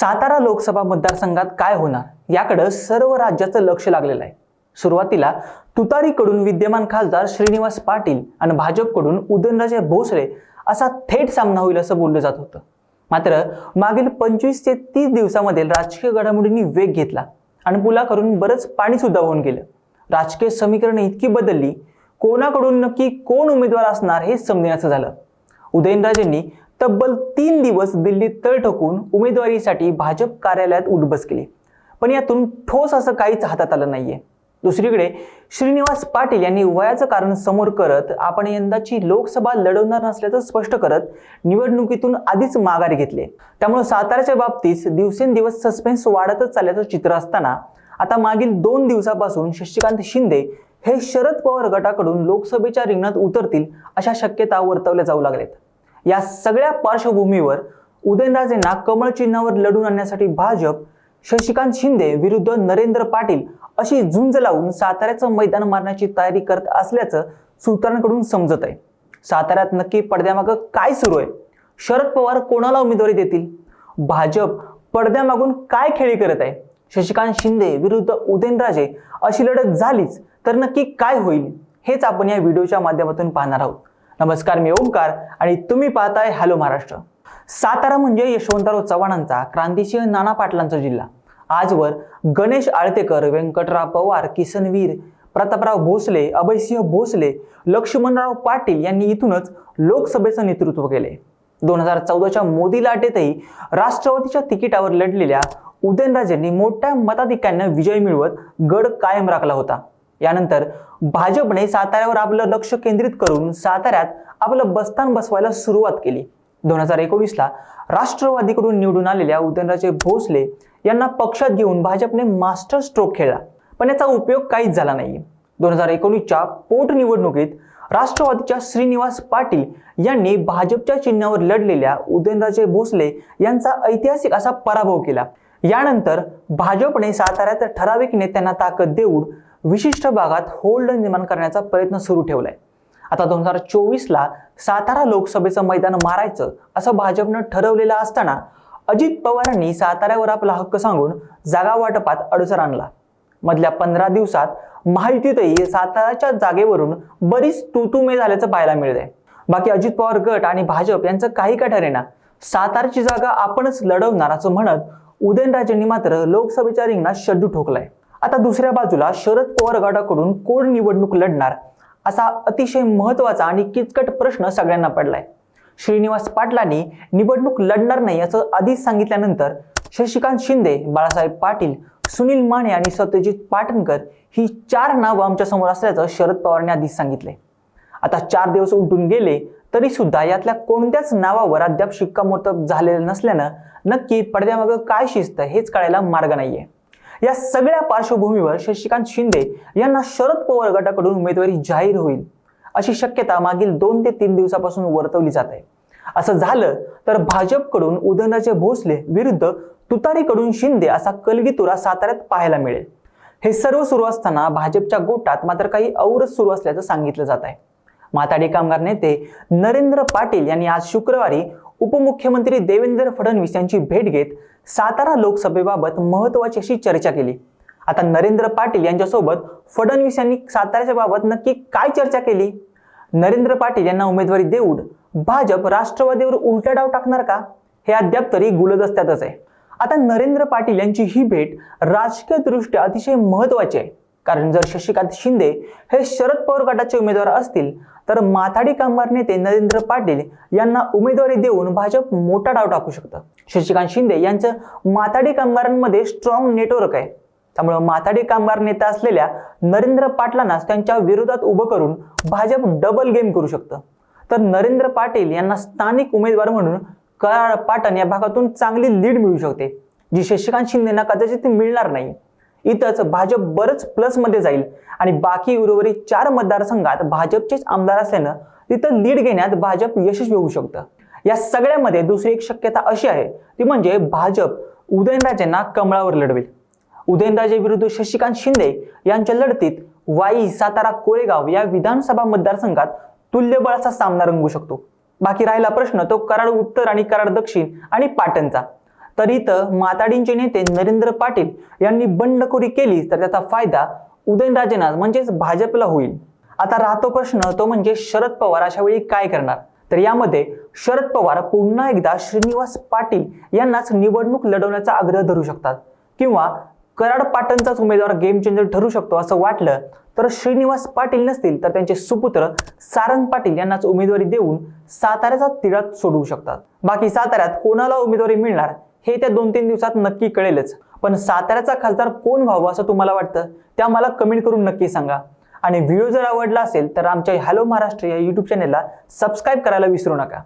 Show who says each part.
Speaker 1: सातारा लोकसभा मतदारसंघात काय होणार? याकडं सर्व राज्याचं लक्ष लागलेलं आहे. सुरुवातीला तुतारीकडून विद्यमान खासदार श्रीनिवास पाटील आणि भाजपकडून उदयनराजे भोसले असा थेट सामना होईल असं बोललं जात होतं. मात्र मागील पंचवीस ते तीस दिवसामध्ये राजकीय घडामोडींनी वेग घेतला आणि पुलाकरून बरंच पाणी सुद्धा होऊन गेलं. राजकीय समीकरण इतकी बदलली कोणाकडून नक्की कोण उमेदवार असणार हे समजण्याचं झालं. उदयनराजेंनी तब्बल तीन दिवस दिल्लीत तळ ठोकून उमेदवारीसाठी भाजप कार्यालयात उठबस केली. पण यातून ठोस असं काहीच हातात आलं नाहीये. दुसरीकडे श्रीनिवास पाटील यांनी वयाचं कारण समोर करत आपण यंदाची लोकसभा लढवणार नसल्याचं स्पष्ट करत निवडणुकीतून आधीच माघार घेतले. त्यामुळे साताऱ्याच्या बाबतीत दिवसेंदिवस सस्पेन्स वाढतच चालल्याचं चित्र असताना आता मागील दोन दिवसापासून शशिकांत शिंदे हे शरद पवार गटाकडून लोकसभेच्या रिंगणात उतरतील अशा शक्यता वर्तवल्या जाऊ लागल्यात. या सगळ्या पार्श्वभूमीवर उदयनराजेंना कमळ चिन्हावर लढून आणण्यासाठी भाजप शशिकांत शिंदे विरुद्ध नरेंद्र पाटील अशी झुंज लावून साताऱ्याचं मैदान मारण्याची तयारी करत असल्याचं सूत्रांकडून समजत आहे. साताऱ्यात नक्की पडद्यामागं काय सुरू आहे? शरद पवार कोणाला उमेदवारी देतील? भाजप पडद्यामागून काय खेळी करत आहे? शशिकांत शिंदे विरुद्ध उदयनराजे अशी लढत झालीच तर नक्की काय होईल? हेच आपण या व्हिडिओच्या माध्यमातून पाहणार आहोत. नमस्कार मी ओंकार आणि तुम्ही पाहताय हॅलो महाराष्ट्र. सातारा म्हणजे यशवंतराव चव्हाणांचा क्रांतिसिंह नाना पाटलांचा जिल्हा. आजवर गणेश आळतेकर व्यंकटराव पवार किसनवीर प्रतापराव भोसले अभयसिंह भोसले लक्ष्मणराव पाटील यांनी इथूनच लोकसभेचं नेतृत्व केले. दोन हजार चौदाच्या मोदी लाटेतही राष्ट्रवादीच्या तिकिटावर लढलेल्या उदयनराजेंनी मोठ्या मताधिक्यानं विजय मिळवत गड कायम राखला होता. यानंतर भाजपने साताऱ्यावर आपलं लक्ष केंद्रित करून साताऱ्यात आपलं बस्तान बसवायला सुरुवात केली. दोन हजार एकोणीसला राष्ट्रवादीकडून निवडून आलेल्या उदयनराजे भोसले यांना पक्षात घेऊन भाजपने मास्टर स्ट्रोक खेळला. पण याचा उपयोग काहीच झाला नाही. दोन हजार एकोणीसच्या पोटनिवडणुकीत राष्ट्रवादीच्या श्रीनिवास पाटील यांनी भाजपच्या चिन्हावर लढलेल्या उदयनराजे भोसले यांचा ऐतिहासिक असा पराभव केला. यानंतर भाजपने साताऱ्यात ठराविक नेत्यांना ताकद देऊन विशिष्ट भागात होल्ड निर्माण करण्याचा प्रयत्न सुरू ठेवलाय. आता दोन हजार चोवीसला सातारा लोकसभेचं मैदान मारायचं असं भाजपनं ठरवलेलं असताना अजित पवारांनी साताऱ्यावर आपला हक्क सांगून जागा वाटपात अडसर आणला. मधल्या पंधरा दिवसात महायुतीतही साताऱ्याच्या जागेवरून बरीच तुतुमे झाल्याचं पाहायला मिळते बाकी अजित पवार गट आणि भाजप यांचं काही का ठरेना सातारची जागा आपणच लढवणार असं म्हणत उदयनराजेंनी मात्र लोकसभेच्या रिंगणात शड्डू ठोकलाय. आता दुसऱ्या बाजूला शरद पवार गटाकडून कोण निवडणूक लढणार असा अतिशय महत्त्वाचा आणि किचकट प्रश्न सगळ्यांना पडलाय. श्रीनिवास पाटलांनी निवडणूक लढणार नाही असं आधीच सांगितल्यानंतर शशिकांत शिंदे बाळासाहेब पाटील सुनील माने आणि सत्यजित पाटणकर ही चार नावं आमच्यासमोर असल्याचं शरद पवारांनी आधीच सांगितले आता चार दिवस उलटून गेले तरी सुद्धा यातल्या कोणत्याच नावावर अद्याप शिक्कामोर्तब झालेलं नसल्यानं नक्की पडद्यामागं काय शिस्त हेच कळायला मार्ग नाहीये. या सगळ्या पार्श्वभूमीवर शशिकांत शिंदे यांना शरद पवार गटाकडून उमेदवारी जाहीर होईल अशी शक्यता मागील दोन ते तीन दिवसापासून वर्तवली जात आहे. असं झालं तर भाजपकडून उदयनराजे भोसले विरुद्ध तुतारीकडून शिंदे असा कलगीतुरा साताऱ्यात पाहायला मिळेल. हे सर्व सुरू असताना भाजपच्या गोटात मात्र काही औरच सुरू असल्याचं सांगितलं जात आहे. माताडी कामगार नेते नरेंद्र पाटील यांनी आज शुक्रवारी उपमुख्यमंत्री देवेंद्र फडणवीस यांची भेट घेत सातारा लोकसभेबाबत महत्वाची अशी चर्चा केली. आता नरेंद्र पाटील यांच्यासोबत फडणवीस यांनी साताऱ्याच्या बाबत नक्की काय चर्चा केली? नरेंद्र पाटील यांना उमेदवारी देऊन भाजप राष्ट्रवादीवर उलटा डाव टाकणार का? हे अद्याप तरी गुलदस्त्यातच आहे. आता नरेंद्र पाटील यांची ही भेट राजकीयदृष्ट्या अतिशय महत्वाची आहे. कारण जर शशिकांत शिंदे हे शरद पवार गटाचे उमेदवार असतील तर माथाडी कामगार नेते नरेंद्र पाटील यांना उमेदवारी देऊन भाजप मोठा डाव टाकू शकतं. शशिकांत शिंदे यांचं माथाडी कामगारांमध्ये स्ट्रॉंग नेटवर्क आहे. त्यामुळे माथाडी कामगार नेता असलेल्या नरेंद्र पाटलांनाच त्यांच्या विरोधात उभं करून भाजप डबल गेम करू शकतं. तर नरेंद्र पाटील यांना स्थानिक उमेदवार म्हणून कराड पाटण या भागातून चांगली लीड मिळू शकते. जी शशिकांत शिंदेना कदाचित मिळणार नाही. इथंच भाजप बरंच प्लसमध्ये जाईल. आणि बाकी उर्वरित चार मतदारसंघात भाजपचेच आमदार असल्यानं तिथं लीड घेण्यात भाजप यशस्वी होऊ शकतं. या सगळ्यामध्ये दुसरी एक शक्यता अशी आहे ती म्हणजे भाजप उदयनराजेंना कमळावर लढवेल. उदयनराजे विरुद्ध शशिकांत शिंदे यांच्या लढतीत वाई सातारा कोरेगाव या विधानसभा मतदारसंघात तुल्यबळाचा सामना रंगू शकतो. बाकी राहिला प्रश्न तो कराड उत्तर आणि कराड दक्षिण आणि पाटणचा. तर इथं माताडींचे नेते नरेंद्र पाटील यांनी बंडखोरी केली तर त्याचा फायदा उदयनराजेंना म्हणजेच भाजपला होईल. आता राहतो प्रश्न तो म्हणजे शरद पवार अशा वेळी काय करणार? तर यामध्ये शरद पवार पुन्हा एकदा श्रीनिवास पाटील यांनाच निवडणूक लढवण्याचा आग्रह धरू शकतात. किंवा कराड पाटणचाच उमेदवार गेम चेंजर ठरू शकतो असं वाटलं तर श्रीनिवास पाटील नसतील तर त्यांचे सुपुत्र सारंग पाटील यांनाच उमेदवारी देऊन साताऱ्याचा तिळात सोडवू शकतात. बाकी साताऱ्यात कोणाला उमेदवारी मिळणार? हे त्या दोन तीन दिवसात नक्की कळेलच. पण साताऱ्याचा खासदार कोण व्हावं असं तुम्हाला वाटतं? त्या मला कमेंट करून नक्की सांगा. आणि व्हिडिओ जर आवडला असेल तर आमच्या हॅलो महाराष्ट्र या यूट्यूब चॅनेलला सबस्क्राईब करायला विसरू नका.